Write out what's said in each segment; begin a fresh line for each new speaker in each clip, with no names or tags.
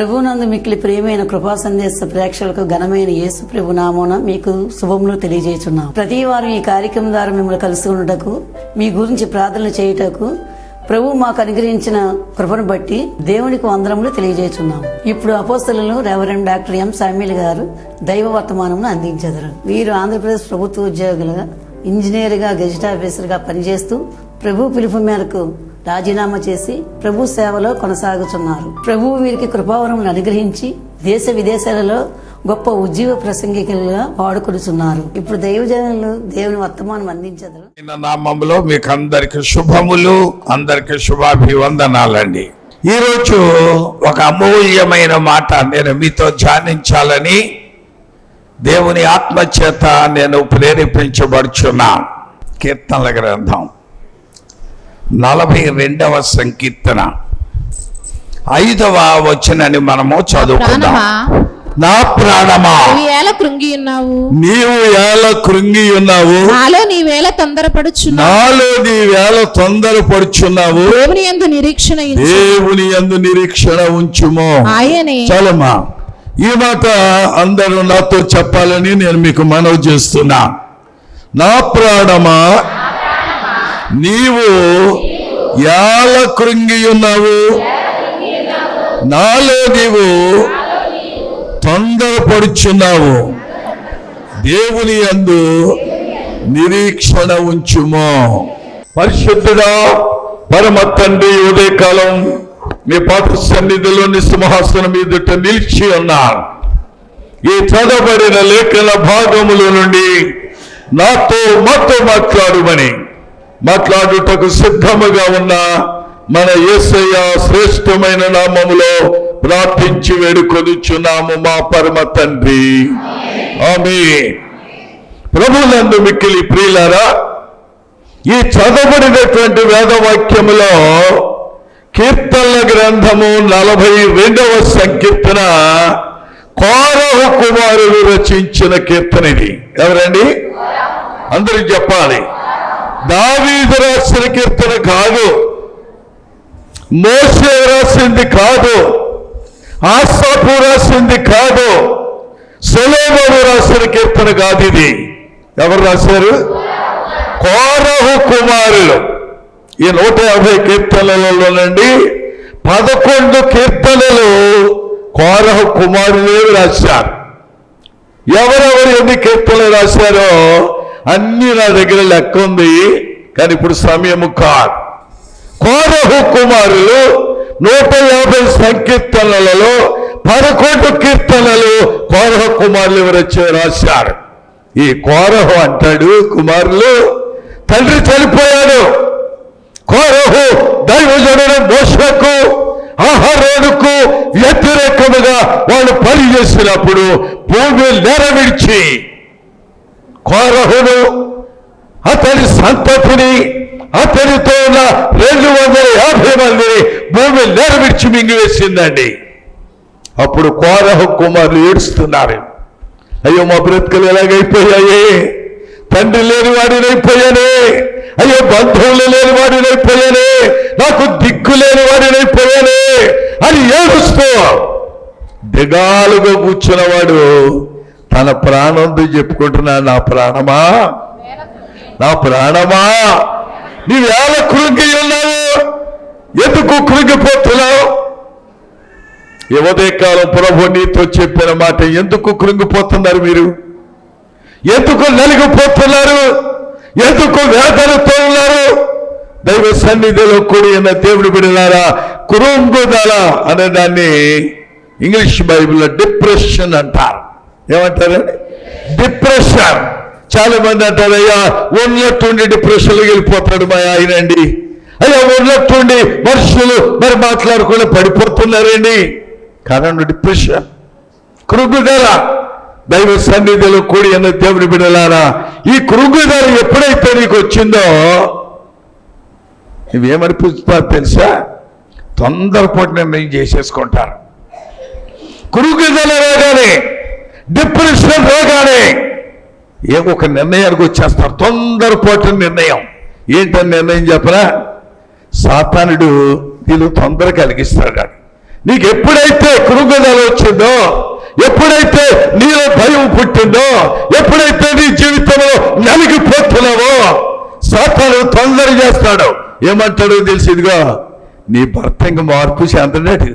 ప్రభునందు మిక్కిలి ప్రియమైన కృపా సందేశ ప్రేక్షకులకు ఘనమైన యేసు ప్రభు నామోన మీకు శుభములు తెలియజేస్తున్నాం ప్రతి వారం ఈ కార్యక్రమం ద్వారా మిమ్మల్ని కలుసుకున్నటకు మీ గురించి ప్రార్థనలు చేయుటకు ప్రభు మాకు అనుగ్రహించిన కృపను బట్టి దేవునికి వందరములు తెలియజేస్తున్నాం ఇప్పుడు అపోస్తలను రెవరెండ్ డాక్టర్ ఎం సామ్యుల్ గారు దైవ వర్తమానమును అందించెదరు. వీరు ఆంధ్రప్రదేశ్ ప్రభుత్వ ఉద్యోగులుగా ఇంజనీర్గా గెజిట్ ఆఫీసర్గా పనిచేస్తూ ప్రభు పిలుపు మేరకు రాజీనామా చేసి ప్రభు సేవలో కొనసాగుతున్నారు. ప్రభు వీరికి కృపావరం అనుగ్రహించి దేశ విదేశాలలో గొప్ప ఉజ్జీవ ప్రసంగికులుగా వాడుకొడుతున్నారు ఇప్పుడు దైవజనులు దేవుని వర్తమానం అందించదు.
నామంలో నామములో మీకు అందరికి శుభములు అందరికి శుభాభివందనాలండి. ఈరోజు ఒక అమూల్యమైన మాట నేను మీతో ధ్యానించాలని దేవుని ఆత్మచేత నేను ప్రేరేపించబడుచున్నా. కీర్తనల గ్రంథం. నలభై రెండవ సంకీర్తన. ఐదవ వచనని మనము చదువుకుందాం. నా ప్రాణమా?
నీవు ఎలా కృంగి ఉన్నావు?
నీవు ఎలా కృంగి ఉన్నావు?
నాలో నీవేళ తొందరపడుచున్నావు?
నాలో నీ వేళ తొందరపడుచున్నావు?
దేవుని యందు నిరీక్షణ ఉంచు.
దేవుని యందు నిరీక్షణ ఉంచుము.
ఆయనే.
చాలమ్మా. ఈ మాట అందరూ నాతో చెప్పాలని నేను మీకు మనవి చేస్తున్నా. నా ప్రాణమా? నీవు యాల కృంగి ఉన్నావు నాలో నీవు తొందరపడుచున్నావు. దేవుని యందు నిరీక్షణ ఉంచుమో. పరిశుద్ధుడా పరమ తండ్రి ఉదయకాలం మీ పాత సన్నిధిలోని సింహాసనం మీదట నిలిచి ఉన్నారు ఈ చదవబడిన లేఖన భాగముల నుండి నాతో మాతో మాట్లాడుమని మాట్లాడుటకు సిద్ధముగా ఉన్న మన యేసయ్య శ్రేష్టమైన నామములో ప్రార్థించి వేడుకొనుచున్నాము మా పరమ తండ్రి. ఆమె ప్రభునందు మిక్కిలి ప్రియులారా ఈ చదవబడినటువంటి వేదవాక్యములో కీర్తనల గ్రంథము నలభై రెండవ సంకీర్తన కోరహు కుమారుడు రచించిన కీర్తన ఇది. ఎవరండి? అందరికి చెప్పాలి. దావీదు రాసిన కీర్తన కాదు. మోసే రాసింది కాదు. ఆస్తాపు రాసింది కాదు. సొలోమోను రాసిన కీర్తన కాదు ఇది. ఎవరు రాశారు? కోరహు కుమారులు. ఈ నూట యాభై కీర్తనలలోనండి పదకొండు కీర్తనలు కోరహు కుమారులే రాశారు. ఎవరెవరు ఎన్ని కీర్తనలు రాశారో అన్ని నా దగ్గర లెక్క ఉంది కానీ ఇప్పుడు సమయము కాదు. కోరహు కుమారులు నూట యాభై సంకీర్తనలలో పదకొండు కీర్తనలు కోరహ కుమారులు ఎవరొచ్చి రాశారు. ఈ కోరహు అంటాడు కుమారులు తండ్రి చనిపోయాడు. కోరహు దైవజనుడు మోసకు ఆహారోనుకు వ్యతిరేకముగా వాళ్ళు పని చేసినప్పుడు భూమి నెరవిడిచి కోరహుడు అతని సంతతిని అతనితో ఉన్న రెండు వందల యాభై మందిని భూమి నెరవిడిచి మింగివేసిందండి. అప్పుడు కోరహు కుమారులు ఏడుస్తున్నారు. అయ్యో మా బ్రతుకులు ఎలాగైపోయాయి? తండ్రి లేని వాడినైపోయానే అయ్యో బంధువులు లేని వాడినైపోయానే నాకు దిక్కు లేని వాడినైపోయానే అని ఏడుస్తూ దిగాలుగా కూర్చున్నవాడు తన ప్రాణంతో చెప్పుకుంటున్నాడు నా ప్రాణమా? నా ప్రాణమా? నీ ఎలా కృంగి ఉన్నావు? ఎందుకు కృంగిపోతున్నావు? యువదేకాలం ప్రభు నీతో చెప్పిన మాట ఎందుకు కృంగిపోతున్నారు మీరు? ఎందుకు నలిగిపోతున్నారు? ఎందుకు వేదనతో ఉన్నారు? దైవ సన్నిధిలో కూడి ఉన్న దేవుడు బిడలారా కురుంగుదల అనే దాన్ని ఇంగ్లీష్ బైబిల్లో డిప్రెషన్ అంటారు. ఏమంటారండి డిప్రెషన్ చాలా మంది అంటారు అయ్యా ఉన్నట్టుండి డిప్రెషన్లోకి వెళ్ళిపోతాడు మా ఆయన అండి. అయ్యా ఉన్నట్టుండి మనుషులు మరి మాట్లాడకుండా పడిపోతున్నారండి? కారణం డిప్రెషన్ కృంగుదల. దైవ సన్నిధిలో కూడి అన్న దేవుని బిడలారా ఈ కృంగుదల ఎప్పుడైతే నీకు వచ్చిందో నువ్వేమనిపిస్తారు తెలుసా? తొందరపాటు నిర్ణయం చేసేసుకుంటారు కురుకుదల రాగానే డిప్రెషన్ రాగానే ఏ ఒక నిర్ణయానికి వచ్చేస్తారు. తొందరపాటు నిర్ణయం. ఏంటని నిర్ణయం చెప్పరా? సాతానుడు వీళ్ళు తొందర కలిగిస్తాడు నీకు ఎప్పుడైతే కృంగుదల వచ్చిందో ఎప్పుడైతే నీలో భయం పుట్టిందో ఎప్పుడైతే నీ జీవితంలో నలిగిపోతున్నావో సాతాను తొందర చేస్తాడు. ఏమంటాడో తెలిసిందిగో నీ భర్త ఇంక మార్పు చెందడాడు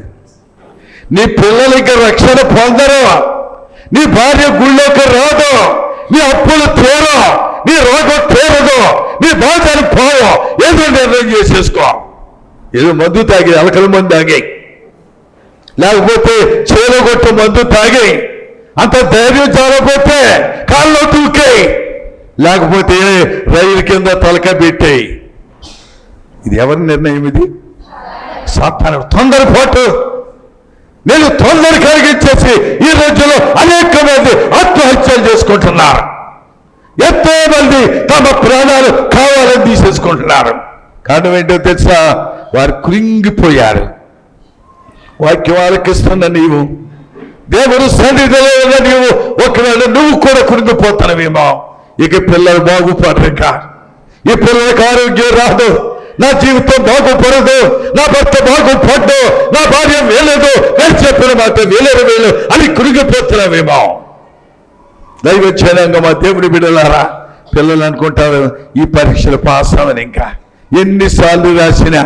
నీ పిల్లలకి రక్షణ పొందరు. నీ భార్య గుళ్ళోకి రాదు. నీ అప్పులు తీరు. నీ రోగం తీరదు. నీ బాధలు పోవు. ఏదో నిర్ణయం చేసేసుకో. ఏదో మందు తాగి అలకల మందు తాగి. లేకపోతే చేలో కొట్టు మందు తాగి. అంత ధైర్యం చాలకపోతే కాళ్ళు దూకే లేకపోతే రైలు కింద తలక పెట్టేయి ఇది ఎవరి నిర్ణయం ఇది? సాతాను తొందరపాటు. నేను తొందర కలిగించేసి ఈ రోజుల్లో అనేక మంది ఆత్మహత్యలు చేసుకుంటున్నారు. ఎంతో మంది తమ ప్రాణాలు కావాలని తీసేసుకుంటున్నారు. కారణం ఏంటో తెలుసా? వారు కృంగిపోయారు. వాక్యం ఆలకిస్తున్న నీవు దేవుడు సన్నిధిలో ఉన్న నీవు ఒకవేళ నువ్వు కూడా కృంగిపోతానవేమో ఇక పిల్లలు బాగుపడరిక ఈ పిల్లలకు ఆరోగ్యం రాదు. నా జీవితం బాగుపడదు నా భర్త బాగుపడ్డు నా భార్య వేయలేదు నేను చెప్పిన మాట వేలేరు వేలు అని కురిగిపోతున్నామేమో దైవ జనాంగం మా దేవుడి బిడ్డలారా పిల్లలు అనుకుంటారు ఈ పరీక్షలు పాస్ అవని ఇంకా. ఎన్నిసార్లు రాసినా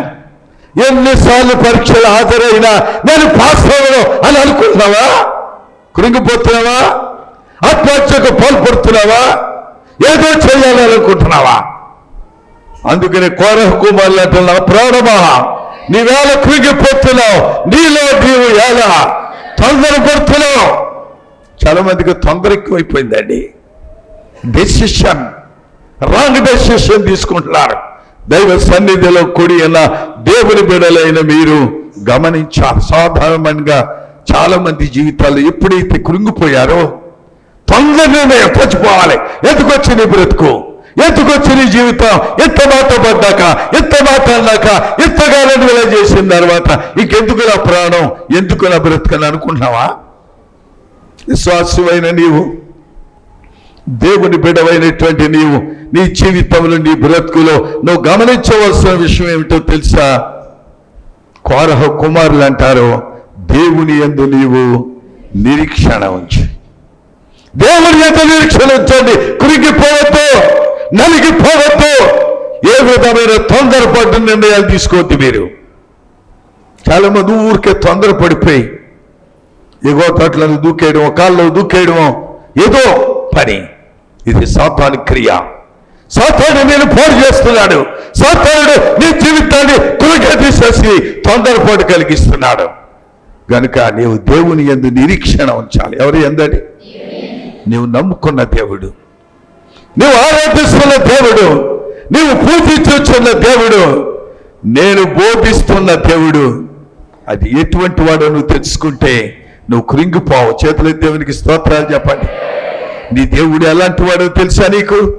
ఎన్నిసార్లు పరీక్షలు హాజరైనా నేను పాస్ అవ్వను అని అనుకుంటున్నావా? కృంగిపోతున్నావా ఆత్మహత్యకు పాల్పడుతున్నావా? ఏదో చేయాలని అనుకుంటున్నావా? అందుకని కోర కుమార్లు అంటున్నా ప్రాణమా నీవేళ కృంగిపోతున్నావు నీలో నీవు ఎలా తొందరపడుతున్నావు. చాలా మందికి తొందర ఎక్కువైపోయిందండి. డెసిషన్ రాంగ్ డెసిషన్ తీసుకుంటున్నారు. దైవ సన్నిధిలో కూడి దేవుని బిడలైన మీరు గమనించాలి. సాధారణంగా చాలా మంది జీవితాలు ఎప్పుడైతే కృంగిపోయారో తొందరనే నిర్ణయం చచ్చిపోవాలి ఎందుకు వచ్చింది బ్రతుకు? ఎందుకు నీ జీవితం? ఎంత మాట పడ్డాక? ఎంత మాట అన్నాక? ఎంతగానో విల చేసిన తర్వాత ఇంకెందుకు నా ప్రాణం? ఎందుకు నా బ్రతకని అనుకుంటున్నావా? విశ్వాసమైన నీవు దేవుని బిడవైనటువంటి నీవు నీ జీవితంలో నీ బ్రతుకులో నువ్వు గమనించవలసిన విషయం ఏమిటో తెలుసా? కోరహ కుమారులు అంటారు దేవుని ఎందు నీవు నిరీక్షణ ఉంచి. దేవుని యొక్క నిరీక్షణ ఉంచండి. కురిగిపోవద్దు నలిగిపోవద్దు ఏ విధమైన తొందరపడ్డ నిర్ణయాలు తీసుకోవద్దు మీరు. చాలా మంది ఊరికే తొందరపడిపోయి ఎగో తట్లను దూకేయడం కాళ్ళు దూకేయడం ఏదో పని. ఇది సాతాను క్రియ. సాతాను నేను పోరు చేస్తున్నాడు. సాతానుడు నీ జీవితాన్ని కులగా తీసేసి తొందరపాటు కలిగిస్తున్నాడు. గనుక నీవు దేవుని ఎందు నిరీక్షణ ఉంచాలి. ఎవరు ఎందని నీవు నమ్ముకున్న దేవుడు. నీవు ఆరాధిస్తున్న దేవుడు నీవు పూజించున్న దేవుడు నేను బోధిస్తున్న దేవుడు. అది ఎటువంటి వాడు నువ్వు తెలుసుకుంటే నువ్వు కృంగిపోవు. చేతులు దేవునికి స్తోత్రాలు చెప్పండి. నీ దేవుడు ఎలాంటి వాడో తెలుసా నీకు?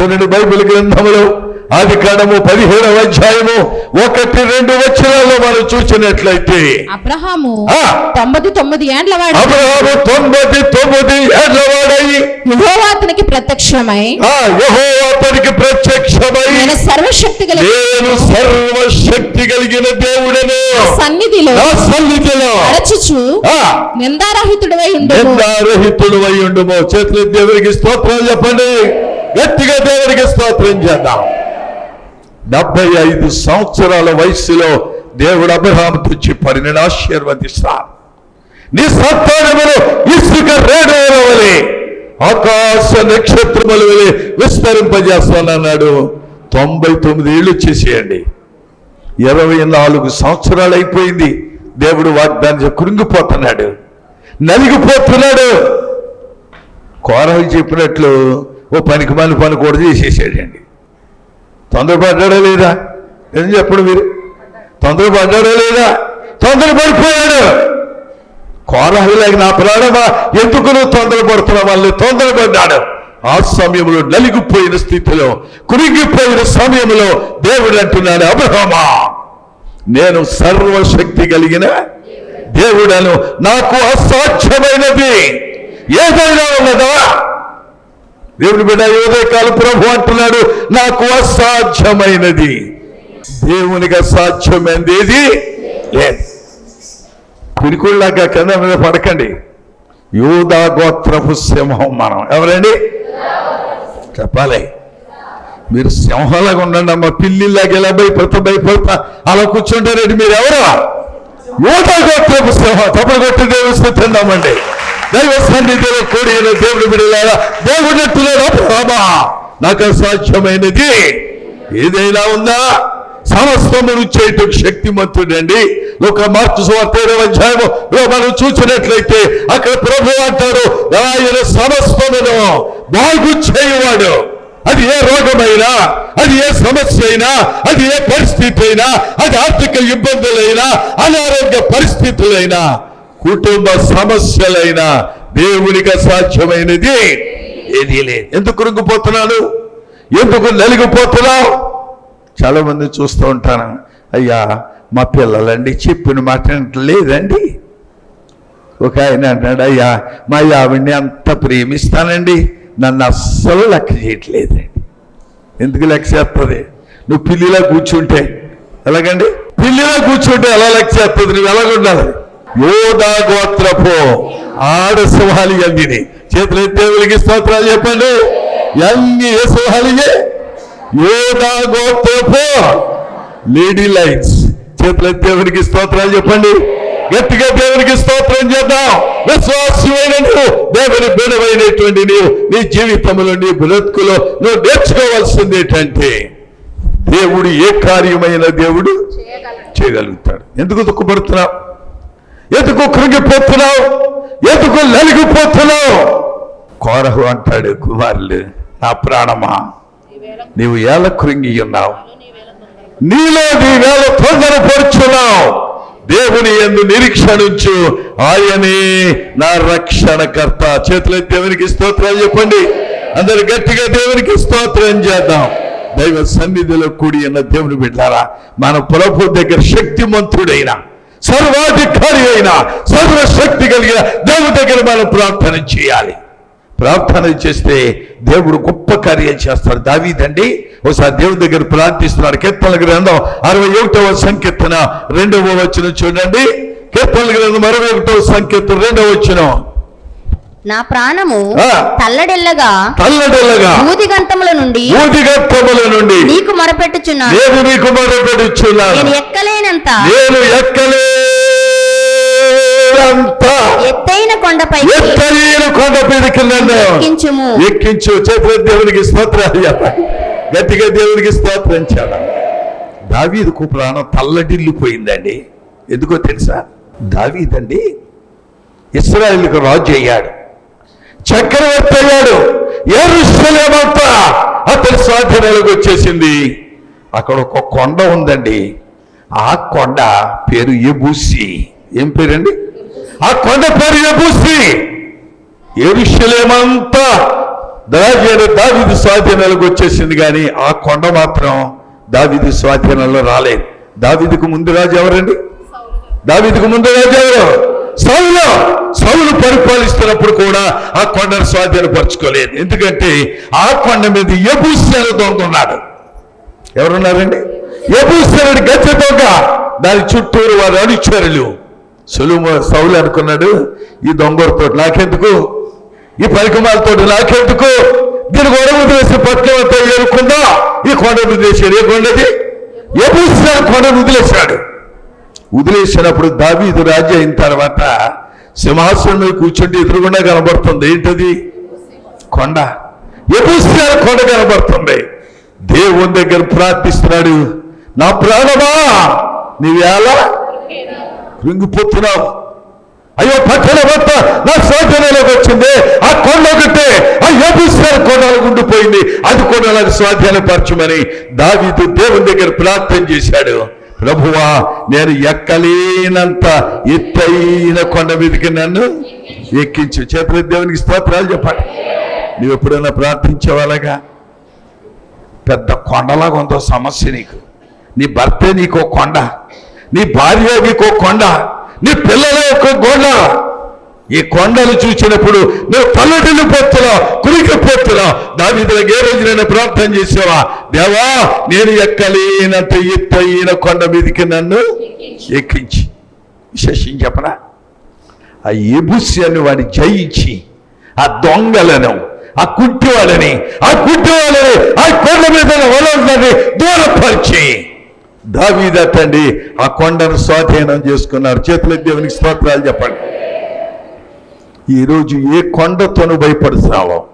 చూడండి బైబిల్ గ్రంథంలో ఆది కాండము పదిహేడవ అధ్యాయము ఒకటి రెండు వచనాల్లో మనం చూసినట్లయితే
అబ్రహాము. తొంభై తొమ్మిది ఏండ్ల వాడు
అబ్రహాము తొంభై తొమ్మిది ఏళ్ళ వాడయి
యెహోవా అతనికి ప్రత్యక్షమై
ఆ! యెహోవా అతనికి ప్రత్యక్షమై
నేను సర్వశక్తి గల
నేను సర్వశక్తి కలిగిన దేవుడను
సన్నిధిలో
సన్నిధిలో
అరచుచు నిందారహితుడవై ఉండవు
నిందారహితుడు అయి ఉండుమో. చేతులు దేవునికి స్తోత్రం చెప్పండి. గట్టిగా దేవునికి స్తోత్రం చేద్దాం. డెబ్బై ఐదు సంవత్సరాల వయసులో దేవుడు అబ్రహాముతో చెప్పాడు నేను ఆశీర్వదిస్తాను నీ సంతానములు ఇసుక రేణువుల ఆకాశ నక్షత్రముల వలె విస్తరింపజేస్తానన్నాడు. తొంభై తొమ్మిది ఏళ్ళు చేసేయండి. ఇరవై నాలుగు సంవత్సరాలు అయిపోయింది. దేవుడు వాగ్దాన్ని కృంగిపోతున్నాడు నలిగిపోతున్నాడు. కోరలు చెప్పినట్లు ఓ పనికి మని పని కూడా చేసేసాడండి తొందరపడ్డాడా లేదా? ఏం చెప్పడు మీరు? తొందరపడ్డాడా లేదా? తొందరపడిపోయాడు. కోరహులేక నా ప్రాణమా? ఎందుకు నువ్వు తొందరపడుతున్నావు? వాళ్ళు తొందరపడ్డాడు. ఆ సమయంలో నలిగిపోయిన స్థితిలో కురిగిపోయిన సమయంలో దేవుడు అంటున్నాడు అబ్రహమా నేను సర్వశక్తి కలిగిన దేవుడను. నాకు అసాధ్యమైనది ఏదైనా ఉన్నదా? దేవుని బిడ్డ ఉదయకాల ప్రభు అంటున్నాడు నాకు అసాధ్యమైనది. దేవునికి అసాధ్యమైనది ఏది? లేదు. పిరికుళ్ళగా కింద మీద పడకండి. యూదా గోత్రపు సింహం మనం. ఎవరండి? చెప్పాలి. మీరు సింహంలాగా ఉండండి అమ్మ పిల్లిలాగా ఎలా భయపడతా భయపడతా అలా కూర్చుంటారండి మీరు ఎవరు యూదా గోత్రపు సింహం. తప్పగొట్టి దేవస్థితున్నామండి దైవ సన్నిధిలో కూడిన దేవుడు బిడ్డలారా దేవుడు ప్రభా నాకు అసాధ్యమైనది. ఏదైనా ఉందా? సమస్తమును చేయటం శక్తిమంతుడండి. ఒక మార్పు సువార్త ఏడవ అధ్యాయము మనం చూసినట్లయితే అక్కడ ప్రభు అంటారు ఆయన సమస్తమును బాగు చేయువాడు. అది ఏ రోగమైనా అది ఏ సమస్య అయినా అది ఏ పరిస్థితి అయినా అది ఆర్థిక ఇబ్బందులైనా అనారోగ్య పరిస్థితులైనా కుటుంబ సమస్యలైనా దేవునికి అసాధ్యమైనది ఏది లేదు. ఎందుకు కృంగిపోతున్నాను ఎందుకు నలిగిపోతున్నావు? చాలా మంది చూస్తూ ఉంటాను అయ్యా మా పిల్లలండి చెప్పిన మాట లేదండి. ఒక ఆయన అంటాడు అయ్యా మా ఆవిడ్ని అంత ప్రేమిస్తానండి. నన్ను అస్సలు లెక్క చేయట్లేదండి. ఎందుకు లెక్క చేస్తుంది? నువ్వు పిల్లిలా కూర్చుంటే ఎలాగండి? పిల్లిలా కూర్చుంటే ఎలా లెక్క చేస్తుంది? నువ్వు ఎలాగుండాలి? యోధా గోత్రపు ఆడ సింహాలి అందిని చేతులు దేవునికి స్తోత్రాలు చెప్పండి. అన్ని ఏ సింహాలియే యోధా గోత్రపు లేడీ లైన్స్. చేతుల దేవునికి స్తోత్రాలు చెప్పండి. గట్టిగా దేవునికి స్తోత్రం చేద్దాం. విశ్వాసమైన నువ్వు దేవుని బిడమైనటువంటి నీవు నీ జీవితంలో నీ బ్రతుకులో నువ్వు నేర్చుకోవాల్సింది ఏంటంటే దేవుడు ఏ కార్యమైన దేవుడు? చేయగలుగుతాడు. ఎందుకు దుఃఖపడుతున్నావు? ఎందుకు కృంగిపోతున్నావు? ఎందుకు నలిగిపోతున్నావు? కోరహు అంటాడు కుమారులు నా ప్రాణమా? నీవు ఎలా కృంగి ఉన్నావు. నీలో నీ వేళ తొందరపరుచున్నావు దేవుని ఎందు నిరీక్షణించు. ఆయనే నా రక్షణకర్త. చేతుల దేవునికి స్తోత్రాలు చెప్పండి. అందరు గట్టిగా దేవునికి స్తోత్రం చేద్దాం. దైవ సన్నిధిలో కూడి ఉన్న దేవుని బిడ్డారా మన ప్రభు దగ్గర శక్తిమంతుడైనా సర్వాధికారి అయిన సర్వశక్తి కలిగిన దేవుడి దగ్గర మనం ప్రార్థన చేయాలి. ప్రార్థన చేస్తే దేవుడు గొప్ప కార్యం చేస్తాడు. దావీదండి ఒకసారి దేవుడి దగ్గర ప్రార్థిస్తున్నాడు. కీర్తన గ్రంథం అరవై ఒకటవ సంకీర్తన రెండవ వచ్చిన చూడండి. కీర్తన గ్రంథం అరవై ఒకటవ సంకీర్తన రెండవ వచ్చిన
నా ప్రాణము. తల్లడిల్లగా
తల్లడలుగా
ఊది గంతముల నుండి
ఊదిగత్తముల నుండి
నీకు మొరపెట్టుచున్నాను.
నేను నీకు మొదలుపెడుచున్నాను
నేను ఎక్కలేనంత.
నేను ఎక్కలేనంత.
ఎత్తైన కొండపై
ఎత్తైన కొండ మీదకి నన్ను
ఎక్కించుము.
ఎక్కించు. చేతుల దేవునికి స్తోత్రాలు చెప్పండి గట్టిగా దేవునికి స్తోత్రం చేయాలి? దావీదుకు ప్రాణం తల్లడిల్లిపోయిందండి. ఎందుకో తెలుసా? దావీదండి ఇస్రాయేల్కి రాజు అయ్యాడు. చక్రవర్తి అయ్యాడు. ఏరుసలేమంతా అతని స్వాధీనంలోకి వచ్చేసింది. అక్కడ ఒక కొండ ఉందండి. ఆ కొండ పేరు ఎబూసి. ఏం పేరండి? ఆ కొండ పేరు ఎబూసి. ఎరుషలేమంతా దాజేడు దావిది స్వాధీనాలకు వచ్చేసింది కానీ ఆ కొండ మాత్రం దావిది స్వాధీనంలో రాలేదు. దావిదికి ముందు రాజు ఎవరండి? దావిదికి ముందు రాజు ఎవరు? సౌలు సౌలు పరిపాలిస్తున్నప్పుడు కూడా ఆ కొండను స్వాధీనపరచుకోలేదు. ఎందుకంటే ఆ కొండ మీద ఎబుసేన దొంగ ఉన్నాడు. ఎవరున్నారండి? ఎబుసేనుడు గచ్చ దొంగ. దాని చుట్టూరు వారు అనుచరులు. సులుము సౌలు అనుకున్నాడు ఈ దొంగతో నాకెందుకు? ఈ పరికమాలతో నాకెందుకు? దీని గొడవ వదిలేసి పట్నం అంతా ఏరుకుందా? ఈ కొండ వదిలేశాడు ఏ కొండది? ఎబుసేన కొండను వదిలేశాడు వదిలేసినప్పుడు దావీదు రాజు అయిన తర్వాత సింహాసనం మీద కూర్చుంటే ఎదురుగుండా కనబడుతుంది. ఏంటది? కొండ. ఎబూసిన కొండ కనబడుతుంది. దేవుని దగ్గర ప్రార్థిస్తున్నాడు. నా ప్రాణమా? నీవేళ కృంగిపోతున్నావు. అయ్యో పట్టణ భర్త నా స్వాధీనంలోకి వచ్చింది. ఆ కొండ ఒకటే. ఆ ఎబుస్తారు కొండలు గుండిపోయింది అది కూడా నాకు స్వాధీనపరచమని దావీదు దేవుని దగ్గర ప్రార్థన చేశాడు. ప్రభువా నేను ఎక్కలేనంత ఎత్తైన కొండ మీదకి నన్ను ఎక్కించు. చేతుల దేవునికి స్తోత్రాలు చెప్పండి. నువ్వు ఎప్పుడైనా ప్రార్థించేవాళ్ళగా? పెద్ద కొండలాగా ఉందో సమస్య నీకు. నీ భర్తే నీకో కొండ. నీ భార్య నీకో కొండ. నీ పిల్లలే ఒక కొండ ఈ కొండలు చూసినప్పుడు నువ్వు తల్లడిల్లిపోతున్నావు కురికిపోతున్నావు దాని ఏ రోజునైనా ప్రార్థన చేసావా? దేవా నేను ఎక్కలేనంత ఎత్తైన కొండ మీదకి నన్ను ఎక్కించి. విశేషం చెప్పనా? ఆ ఎబుసి అని వాడిని జయించి ఆ దొంగలను ఆ కుట్టి వాళ్ళని ఆ కుట్టి వాళ్ళని ఆ కొండ మీద వలని దూరపరిచి దావీదటండి ఆ కొండను స్వాధీనం చేసుకున్నారు. చేతుల దేవునికి స్తోత్రాలు చెప్పండి. ఈరోజు ఏ కొండతో నువ్వు భయపడుతున్నావో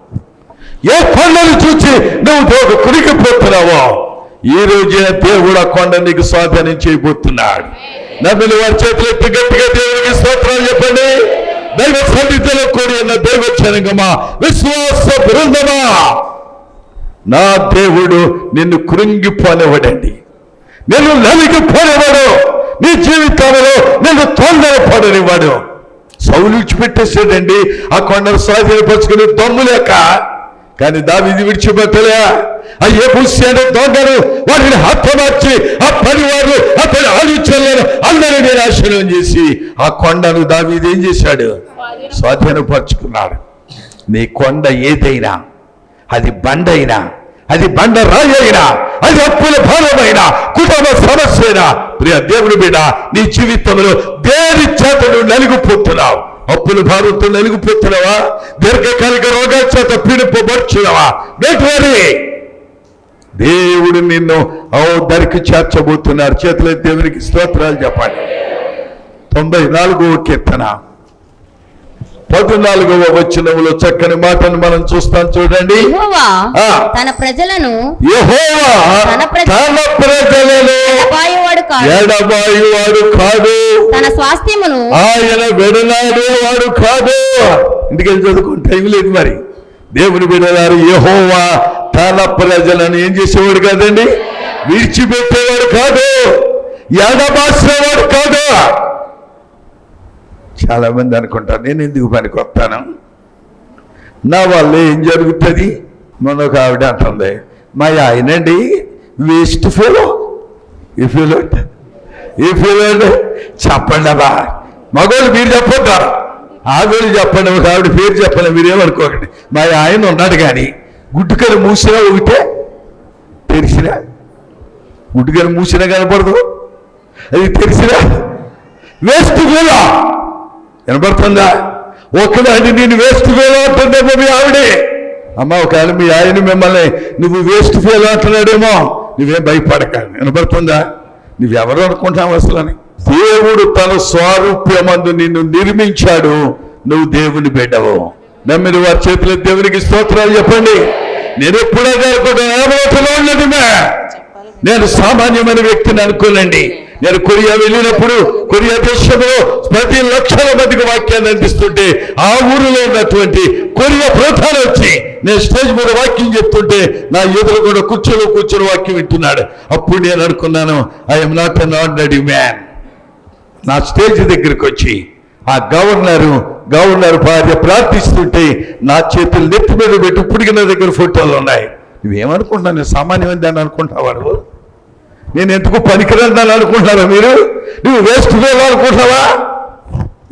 ఏ కొండను చూసి నువ్వు దేవుడు కురికిపోతున్నావో ఈ రోజే దేవుడు ఆ కొండ నీకు స్వాధీనం చేయబోతున్నాడు. నమ్మిన వారి చేతులు ఎత్తి గట్టిగా దేవునికి స్తోత్రాలు చెప్పండి. దైవ సన్నిధిలో కూడి ఉన్న దైవ విశ్వాస బృందమా? నా దేవుడు నిన్ను కృంగిపోనివ్వడండి నిన్ను నలిగిపోనివ్వడు. నీ జీవితంలో నిన్ను తొందరపడనివ్వడు. సౌలు విడిచిపెట్టేసాడండి ఆ కొండను స్వాధీనపరుచుకుని దమ్ము లేక కానీ దావిది విడిచిపెట్టలే అయ్యే ఏ అనే దొంగను వారిని హతమార్చి ఆ పని వారు అతని ఆలోచనలను అందరినీ నాశనం చేసి ఆ కొండను దావీది ఏం చేశాడు? స్వాధీనపరుచుకున్నాడు. నీ కొండ ఏదైనా అది బండైనా అది బండ రాయి అయినా అది అప్పుల భారమైనా కుటుంబ సమస్య అయినా ప్రియ దేవుని బిడ్డ నీ జీవితంలో దేని చేత నువ్వు నలిగిపోతున్నావు? అప్పుల భారంతో నలిగిపోతున్నావా? దీర్ఘకాలిక రోగాల చేత పీడిపబడుచున్నావా? డోంట్ దేవుడు నిన్ను ఓ దరికి చేర్చబోతున్నారు. చేతుల దేవునికి స్తోత్రాలు చెప్పండి తొంభై నాలుగో కీర్తన. పద్నాలుగవ వచనములో చక్కని మాటను మనం చూస్తాం చూడండి.
తన ప్రజలను తన ప్రజ-
తన ప్రజలను
అపాయవాడు కాదు
ఎడబాయి వాడు కాదు
తన స్వాస్థ్యమును
ఆయన వెడనాడే వాడు కాదు ఇంటికెళ్ళి చదువుకుని టైం లేదు మరి. దేవుని బిడ్డలారు యెహోవా తన ప్రజలను ఏం చేసేవాడు కాదండి? విడిచిపెట్టేవాడు కాదు. ఎడబాసేవాడు కాదు. చాలామంది అనుకుంటారు నేను ఎందుకు పనికి వస్తాను? నా వల్ల ఏం జరుగుతుంది? మొన్న ఒక ఆవిడ అంటుంది మా ఆయనండి వేస్ట్ ఫెలో ఈ ఫెలో ఈ ఫెలో అంటే చెప్పండి అబ్బా మగవాళ్ళు మీరు చెప్పొద్దా? ఆవిడ చెప్పండి ఒక ఆవిడ పేరు చెప్పండి మీరేమనుకోకండి. మా ఆయన ఉన్నాడు కానీ గుడ్డుకలు మూసినా ఒకటే తెరిసినా గుడ్డుకలు మూసినా కనపడదు అది తెరిసినా వేస్ట్ ఫెలో వినపడుతుందా ఒకదాన్ని నేను వేస్ట్ ఫెయిల్ అవుతుందేమో మీ ఆవిడే. అమ్మ ఒకవేళ మీ ఆయన మిమ్మల్ని నువ్వు వేస్ట్ ఫెయిల్ అంటున్నాడేమో నువ్వేం భయపడక. వినపడుతుందా నువ్వెవరు అనుకుంటావు అసలు అని దేవుడు తన స్వారూప్యమందు నిన్ను నిర్మించాడు. నువ్వు దేవుని బిడ్డవు. నమ్మిన వారి చేతుల దేవునికి స్తోత్రాలు చెప్పండి. నేను ఎప్పుడో అనుకుంటాను ఉన్నది మే? నేను సామాన్యమైన వ్యక్తిని అనుకోనండి. నేను కొరియా వెళ్ళినప్పుడు కొరియా దేశంలో ప్రతి లక్షల మందికి వాక్యాన్ని అందిస్తుంటే ఆ ఊరిలో ఉన్నటువంటి కొరియా ప్రధాన వచ్చి నేను స్టేజ్ మీద వాక్యం చెప్తుంటే నా ఎదురు కూడా కూర్చొని కూర్చొని వాక్యం వింటున్నాడు. అప్పుడు నేను అనుకున్నాను I'm not an ordinary man నా స్టేజ్ దగ్గరికి వచ్చి ఆ గవర్నరు గవర్నర్ భార్య ప్రార్థిస్తుంటే నా చేతులు నెత్తి మీద పెట్టి ఇప్పటికి నా దగ్గర ఫోటోలు ఉన్నాయి. నువ్వేమనుకుంటున్నావు? నేను సామాన్యమైన దాన్ని అనుకుంటావాడు నేను ఎందుకు పనికిరంటాను అనుకుంటున్నారా మీరు? నువ్వు వేస్ట్ ఫెయిల్ అనుకుంటున్నావా?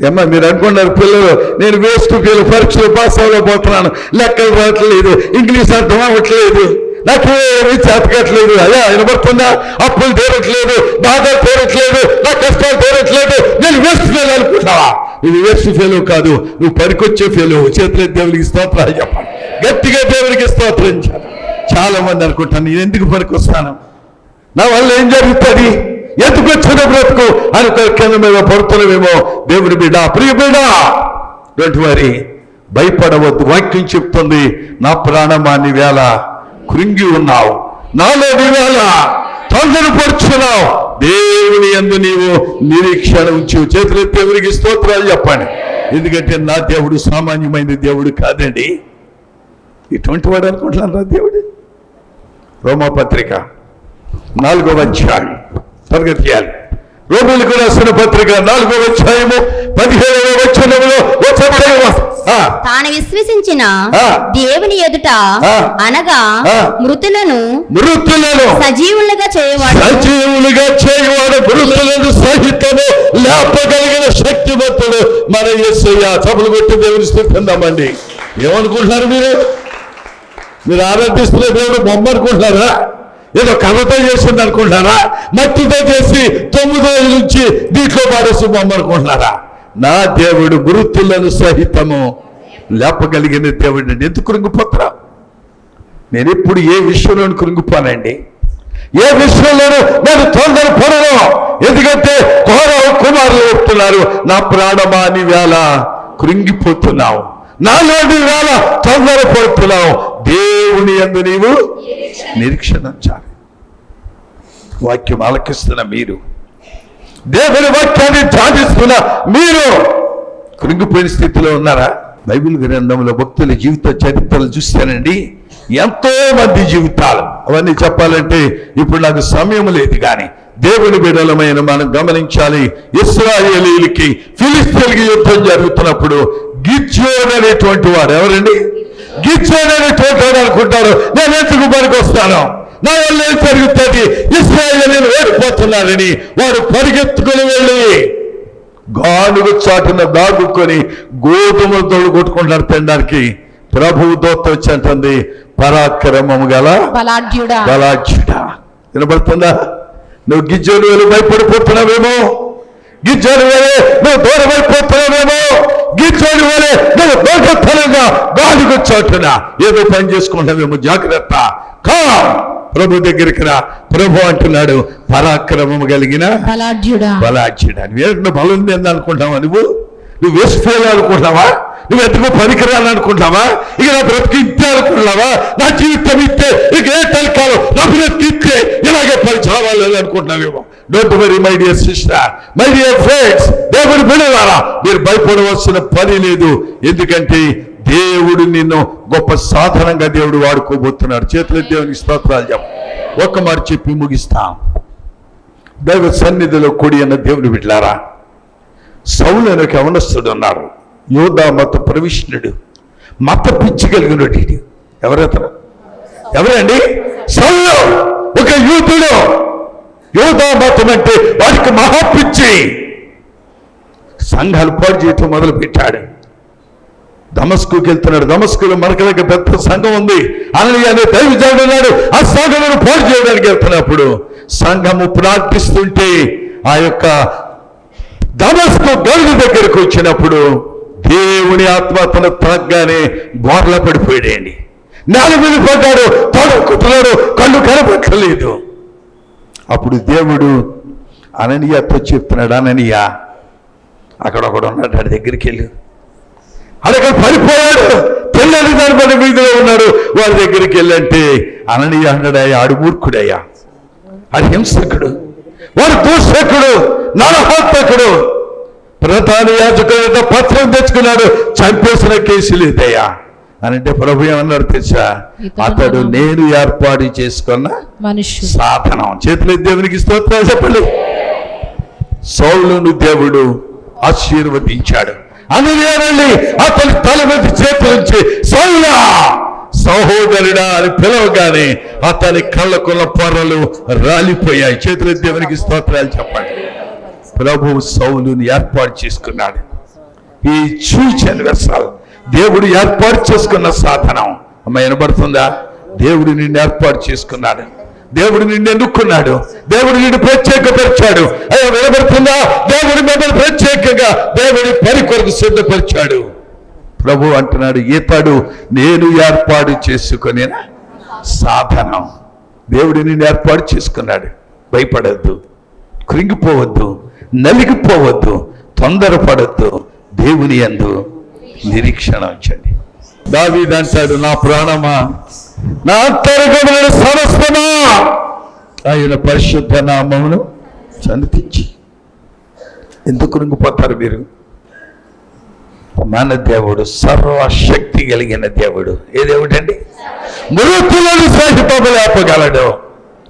ఏమ్మా మీరు అనుకున్నారు పిల్లలు నేను వేస్ట్ ఫెయిల్ పరీక్షలు పాస్ అవ్వలేకపోతున్నాను. లెక్కలు రావట్లేదు ఇంగ్లీష్ అర్థం అవ్వట్లేదు నాకేమీ చేతకట్లేదు అయ్యా వినబడుతుందా? అప్పులు తీరట్లేదు బాధలు తీరట్లేదు నా కష్టాలు తీరట్లేదు. నేను వేస్ట్ ఫెయిల్ అనుకుంటావా నువ్వు వేస్ట్ ఫెయిల్ కాదు నువ్వు పనికొచ్చే ఫెయిల్ చేతుల దేవునికి స్తోత్రాలు చెప్పాలి గట్టిగా దేవునికి స్తోత్రం చాలా మంది అనుకుంటాను నేను ఎందుకు పనికొస్తాను నా వల్ల ఏం జరుగుతుంది? ఎందుకు వచ్చిన బ్రతుకు? అని కింద మీద పడుతున్నామేమో దేవుడి బిడ్డ ప్రియ బిడ్డ డోంట్ వరీ భయపడవద్దు. వాక్యం చెప్తుంది నా ప్రాణమా వేళ కృంగి ఉన్నావు. నాలో వేళ తొందరపరుచున్నావు. దేవుని ఎందు నీవు నిరీక్షణ ఉంచి. చేతులు దేవునికి స్తోత్రాలు చెప్పండి. ఎందుకంటే నా దేవుడు సామాన్యమైన దేవుడు కాదండి. ఇటువంటి వాడు అనుకుంటున్నాను నా దేవుడు? రోమపత్రిక. నాలుగవ అధ్యాయం త్వరగా తీయాలి రోగులకు రాసిన పత్రిక నాలుగవ అధ్యాయము పదిహేడవ. ఆ,
తాను విశ్వసించిన. దేవుని ఎదుట. అనగా. మృతులను
మృతులను
సజీవులుగా చేయవాడు
సజీవులుగా చేయవాడు మృతులను సహితము లేపగలిగిన శక్తివంతుడు మన యేసయ్య సభలు కొట్టి దేవుని స్థితిందామండి ఏమనుకుంటున్నారు మీరు మీరు ఆరాధిస్తున్న దేవుడు బొమ్మ అనుకుంటున్నారా ఏదో కథతో చేసింది అనుకుంటున్నారా? మట్టితో చేసి తొమ్మిది రోజుల నుంచి దీంట్లో పాడేసి బొమ్మ అనుకుంటున్నారా? నా దేవుడు మృతులను సహితము లేపగలిగిన దేవుడు ఎందుకు కృంగిపోతున్నా నేను ఇప్పుడు ఏ విషయంలోనూ కృంగిపోనండి. ఏ విషయంలోనూ నేను తొందర పడను ఎందుకంటే ఘోర కుమారులు చెప్తున్నారు నా ప్రాణమా అని వేళ కృంగిపోతున్నావు. నాలోని వేళ తొందర పడుతున్నావు దేవుని ఎందు నీవు నిరీక్షణించాలి వాక్యం ఆలకిస్తున్న మీరు దేవుని వాక్యాన్ని ధ్యానిస్తున్న మీరు కృంగిపోయిన స్థితిలో ఉన్నారా? బైబిల్ గ్రంథంలో భక్తుల జీవిత చరిత్రలు చూస్తానండి ఎంతో మంది జీవితాలు. అవన్నీ చెప్పాలంటే ఇప్పుడు నాకు సమయం లేదు కానీ దేవుని బిడలమైన మనం గమనించాలి. ఇస్రాయేలీలకి ఫిలిస్తీన్కి యుద్ధం జరుగుతున్నప్పుడు గిచ్చోన్ అనేటువంటి వాడు ఎవరండి? వాడు అనుకుంటారు నేను ఎందుకు పనికి వస్తాను? నా వల్ల ఏం జరుగుతుంది? ఇస్రాయేలీలు ఓడిపోతున్నారని వాడు పరిగెత్తుకుని వెళ్ళి గానుగు చాటున దాగుకొని గోధుమలు తోడుకొట్టుకుంటారు తినడానికి. ప్రభువు దోత వచ్చి అంటుంది పరాక్రమము గల
బలాఢ్యుడా.
బలాఢ్యుడా. వినబడుతుందా? నువ్వు గిజ్జోలు వెళ్ళి భయపడిపోతున్నావేమో? గిజ్జోలు వెళ్ళి నువ్వు దూరం అయిపోతున్నావేమో గిజ్జోలు వెళ్ళి నువ్వు గాలికి చాటున ఏదో పని చేసుకుంటావేమో జాగ్రత్త. కా ప్రభు దగ్గరికి రా. ప్రభు అంటున్నాడు పరాక్రమము కలిగిన
బలాఢ్యుడా.
బలాఢ్యుడా. నువ్వు బలం ఉంది అనుకుంటావా నువ్వు? నువ్వు వేసిపోయావు అనుకుంటావా నువ్వు ఎందుకో పనికిరాని అనుకుంటావా ఇక నా బ్రతికి ఇంతే అనుకుంటున్నావా? నా జీవితం ఇస్తే ఇక ఏ తలకాలం? నా బ్రతికి ఇస్తే ఇలాగే పని చావాలి అనుకుంటున్నావేమో don't worry my dear sister my dear friends దేవుడు బిడవారా మీరు భయపడవలసిన పని లేదు. ఎందుకంటే దేవుడు నిన్ను గొప్ప సాధనంగా దేవుడు వాడుకోబోతున్నాడు. చేతుల దేవునికి స్తోత్రాలు చెప్ప. ఒక్క మాట చెప్పి ముగిస్తాం. దైవ సన్నిధిలో కొడి అన్న దేవుని విట్లారా సౌలు అనే ఒక యవనస్తుడు ఉన్నారు యోధా మత ప్రవిష్ణుడు మత పిచ్చి కలిగినడు వీడు. ఎవరతను ఎవరండి? సౌలు! ఒక యూతుడు యోధా మతం అంటే వాడికి మహాపిచ్చి సంఘాలు పాడు చేయటం మొదలు పెట్టాడు దమస్కుకి వెళ్తున్నాడు. దమస్కులో మరకలకి పెద్ద సంఘం ఉంది. అనని అనే దైవజనుడు ఉన్నాడు. ఆ సంఘమును పోటీ చేయడానికి వెళ్తున్నప్పుడు సంఘము ప్రార్థిస్తుంటే ఆ యొక్క దమస్కు గరుడు దగ్గరకు వచ్చినప్పుడు దేవుని ఆత్మ తన తాగ్గానే బోర్ల పడిపోయాడండి. నేల మీద పడ్డాడు. తడుకుంటున్నాడు కళ్ళు కనపట్టలేదు అప్పుడు దేవుడు అననీయతో చెప్తున్నాడు అననీయ అక్కడ ఒకడు ఉన్నాడు దగ్గరికి వెళ్ళి. అడగ పడిపోయాడు. తెల్లని దాని మీదలో ఉన్నాడు. వాడి దగ్గరికి వెళ్ళంటే అననీయ అన్నాడయ్యా ఆడు మూర్ఖుడయ్యా. ఆడు హింసకుడు. వాడు దూషకుడు. నరహంతకుడు. ప్రధాన యాజకుడు పత్రం తెచ్చుకున్నాడు. చంపేసిన కేసు లేదయ్యా. అని అంటే ప్రభు ఏమన్నాడు తెలుసా? అతడు నేను ఏర్పాటు చేసుకున్న
మనుష్యుడు.
సాధనం. చేతులు దేవునికి స్తోత్రాలు చెప్పండి. సౌలును దేవుడు ఆశీర్వదించాడు. అనగానండి అతని తల మీద చేతుల సౌలా సహోదరుడా అని పిలవగానే అతని కళ్ళకున్న పొరలు రాలిపోయాయి. చేతుల దేవునికి స్తోత్రాలు చెప్పండి. ప్రభు సౌలుని ఏర్పాటు చేసుకున్నాడు. ఈ చూచని వెసల్ దేవుడు ఏర్పాటు చేసుకున్న సాధనం. అమ్మ వినబడుతుందా? దేవుడు నిన్ను ఏర్పాటు చేసుకున్నాడు. దేవుడు నిన్ను ఎన్నుకున్నాడు. దేవుడు నిన్ను ప్రత్యేకపరిచాడు. అయ్యా వినబడుతుందా? దేవుడు మిమ్మల్ని ప్రత్యేకంగా దేవుడి పని కొరకు సిద్ధపరిచాడు. ప్రభు అంటున్నాడు ఈతడు నేను ఏర్పాటు చేసుకునే సాధనం. దేవుడు నిన్ను ఏర్పాటు చేసుకున్నాడు. భయపడద్దు కృంగిపోవద్దు నలిగిపోవద్దు తొందరపడద్దు. దేవుని యందు నిరీక్షణ ఉంచండి. దావీదంటాడు నా ప్రాణమా? నా అంతర్గమైన సమస్తమా. ఆయన పరిశుద్ధ నామమును చందించి ఎందుకు రుంగిపోతారు మీరు? మన దేవుడు సర్వశక్తి కలిగిన దేవుడు. ఏ దేవుడు అండి మృతులను సహితము లేపగలడు.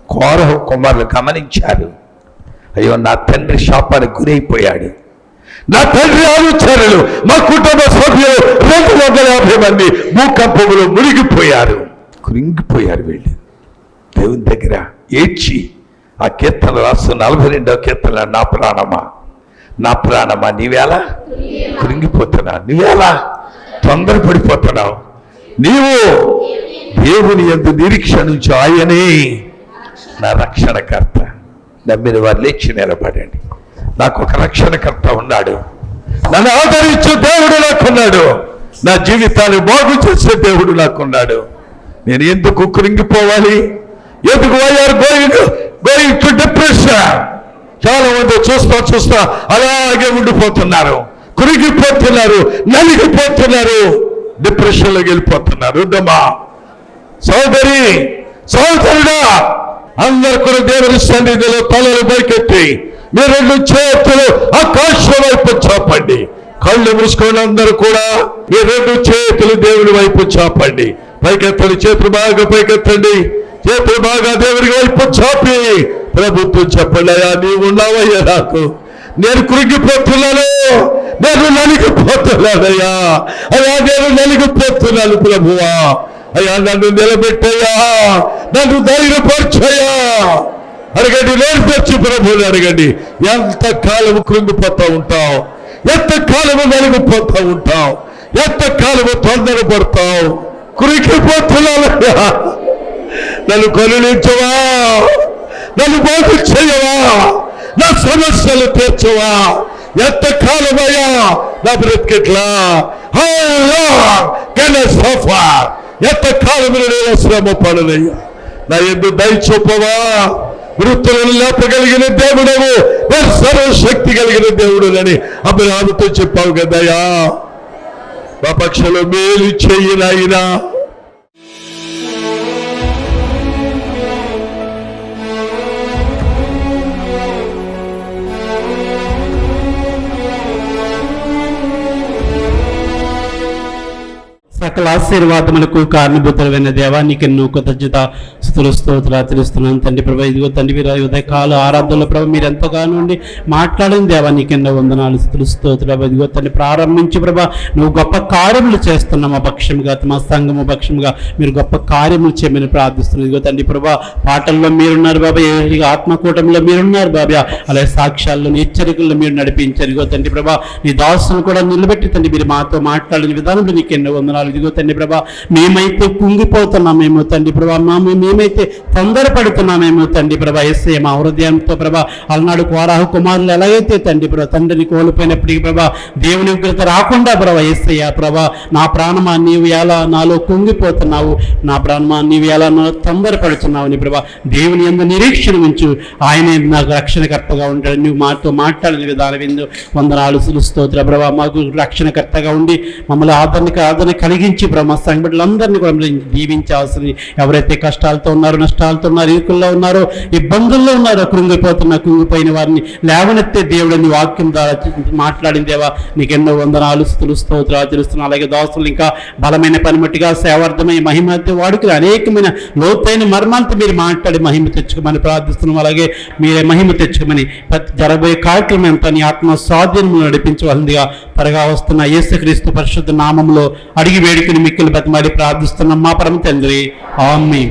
కోరహ కుమారులు గమనించారు. అయ్యో నా తండ్రి శాపానికి గురైపోయాడు. నా తండ్రి ఆలోచనలు మా కుటుంబ సభ్యులు రెండు వందల యాభై మంది భూకంపములు మునిగిపోయారు. కృంగిపోయారు వీళ్ళు. దేవుని దగ్గర ఏడ్చి ఆ కీర్తన రాస్తూ నలభై రెండవ కీర్తన నా ప్రాణమా నా ప్రాణమా నీవేలా కృంగిపోతున్నావు నువ్వేలా తొందరపడిపోతున్నావు. నీవు దేవుని ఎందు నిరీక్షణించు ఆయనే నా రక్షణకర్త. నమ్మిన వారు లేచి నిలబడండి. నాకు ఒక రక్షణకర్త ఉన్నాడు. నన్ను ఆదరించే దేవుడు నాకున్నాడు. నా జీవితాన్ని బాగు చేసే దేవుడు నాకున్నాడు. నేను ఎందుకు కృంగిపోవాలి? ఎందుకు why are going going to depression చాలా మంది చూస్తా చూస్తా అలాగే ఉండిపోతున్నారు. కురిగిపోతున్నారు నలిగిపోతున్నారు. డిప్రెషన్లోకి వెళ్ళిపోతున్నారు. ఉండమ్మా సోదరి సోదరుడా అందరు కూడా దేవుని సన్నిధిలో తలలు పైకెత్తి మీ రెండు చేతులు ఆకాశం వైపు చాపండి. కళ్ళు మూసుకొని అందరూ కూడా. మీ రెండు చేతులు దేవుని వైపు చాపండి. పైకెత్తండి చేతులు బాగా పైకెత్తండి. చేతులు బాగా దేవుడికి వైపు చాపి. ప్రభుత్వం చెప్పండి అయ్యా నీవు ఉన్నావయ్యా నాకు. నేను కురిగిపోతున్నాను నేను నలిగిపోతున్నానయ్యా. అయ్యా నేను నలిగిపోతున్నాను ప్రభువా. అయ్యా నన్ను నిలబెట్టయ్యా నన్ను ధైర్యపరచయ్యా. అడగండి నేర్పచ్చు ప్రభుని అడగండి. ఎంత కాలము కృంగిపోతా ఉంటావు? ఎంత కాలము నలిగిపోతా ఉంటావు? ఎంత కాలము తొందరపడతావు? కురికిపోతున్నానయ్యా నన్ను కరుణించవా నన్ను బాగు చేయవా? నా సమస్యలు తీర్చవా? ఎంత కాలమయ్యా? నా బ్రతికెట్లా? సోఫా. ఎంత కాలం నేను శ్రమ పడనయ్యా నా ఎందు దయ చూపవా? వృత్తులను లేపగలిగిన దేవుడవు. సర్వశక్తి కలిగిన దేవుడు అని అబ్రహాముతో చెప్పావు కదయ్యా మా పక్షంలో మేలు చెయ్యినైనా
సకల ఆశీర్వాదములకు కారణభూతులైన దేవానికి ఎన్నో కృతజ్ఞత. స్థుతులు స్తోత్రాలు తెలుస్తున్నాను తండ్రి ప్రభా ఇదిగో తండ్రి మీరు ఉదయకాల ఆరాధనలో ప్రభు మీరు ఎంతగానో ఉండి మాట్లాడిన దేవా నీ కింద వందనాలు స్థుతులు స్తోత్రాలు ఇదిగో తండ్రి ప్రారంభించి ప్రభా నువ్వు గొప్ప కార్యములు చేస్తున్నావు మా పక్షముగా మా సంఘము పక్షముగా మీరు గొప్ప కార్యములు చేయమని ప్రార్థిస్తున్నాను ఇదిగో తండ్రి ప్రభా పాటల్లో మీరున్నారు బాబా ఆత్మకూటంలో మీరున్నారు బాబా. అలాగే సాక్ష్యాల్లో హెచ్చరికల్లో మీరు నడిపించారు. ఇదిగో తండ్రి ప్రభా నీ దాసును కూడా నిలబెట్టి తండ్రి మీరు మాతో మాట్లాడిన విధానంలో నీకు ఎన్నో వందనాలు. ఇదిగో తండ్రి ప్రభా మేమైతే కుంగిపోతున్నామేమో తండ్రి ప్రభా మా మేమైతే తొందరపడుతున్నామేమో తండ్రి ప్రభా ఎస్ఏ మా హృదయంతో ప్రభా అలనాడు కోరాహు కుమారులు ఎలాగైతే తండ్రి ప్రభా తండ్రిని కోల్పోయినప్పటికీ ప్రభా దేవుని ఉగ్రత రాకుండా ప్రభా ఎస్ఐయా ప్రభా నా ప్రాణమా నీవు ఎలా నాలో కుంగిపోతున్నావు? నా ప్రాణమా నీవు ఎలా నాలో తొందరపడుతున్నావు నీ ప్రభా దేవుని ఎందు నిరీక్షణ ఉంచు. ఆయనే నాకు రక్షణకర్తగా ఉంటాడు. నువ్వు మాతో మాట్లాడిన విధానం ఎందు వందనాలు స్తోత్ర ప్రభా మాకు రక్షణకర్తగా ఉండి మమ్మల్ని ఆదరణ ఆదరణ కలిగించి బ్రహ్మ సంఘటనలందరినీ కూడా మీరు దీవించాల్సింది. ఎవరైతే కష్టాలతో ఉన్నారు నష్టాలతో ఉన్నారు ఈకుల్లో ఉన్నారు ఇబ్బందుల్లో ఉన్నారు కృంగిపోతున్న కృంగిపోయిన వారిని లేవనెత్తే దేవుడు వాక్యం ద్వారా మాట్లాడిన దేవా నీకు ఎన్నో వందనాలు స్థుతులు స్తోత్రాలు తెలుస్తున్నాను అలాగే దోస్తులు ఇంకా బలమైన పనిమట్టిగా సేవార్థమై మహిమతో వాడుకుని అనేకమైన లోతైన మర్మాలతో మీరు మాట్లాడి మహిమ తెచ్చుకోమని ప్రార్థిస్తున్నాం. అలాగే మీరే మహిమ తెచ్చుకోమని ప్రతి కార్యక్రమం ఎంత నీ ఆత్మ స్వాధీనము నడిపించవలసిందిగా త్వరగా వస్తున్న యేసుక్రీస్తు పరిశుద్ధ నామంలో అడిగి వేడుకుని మిక్కులు బతిమాలి ప్రార్థిస్తున్నాం. మా పరమ తండ్రి ఆమె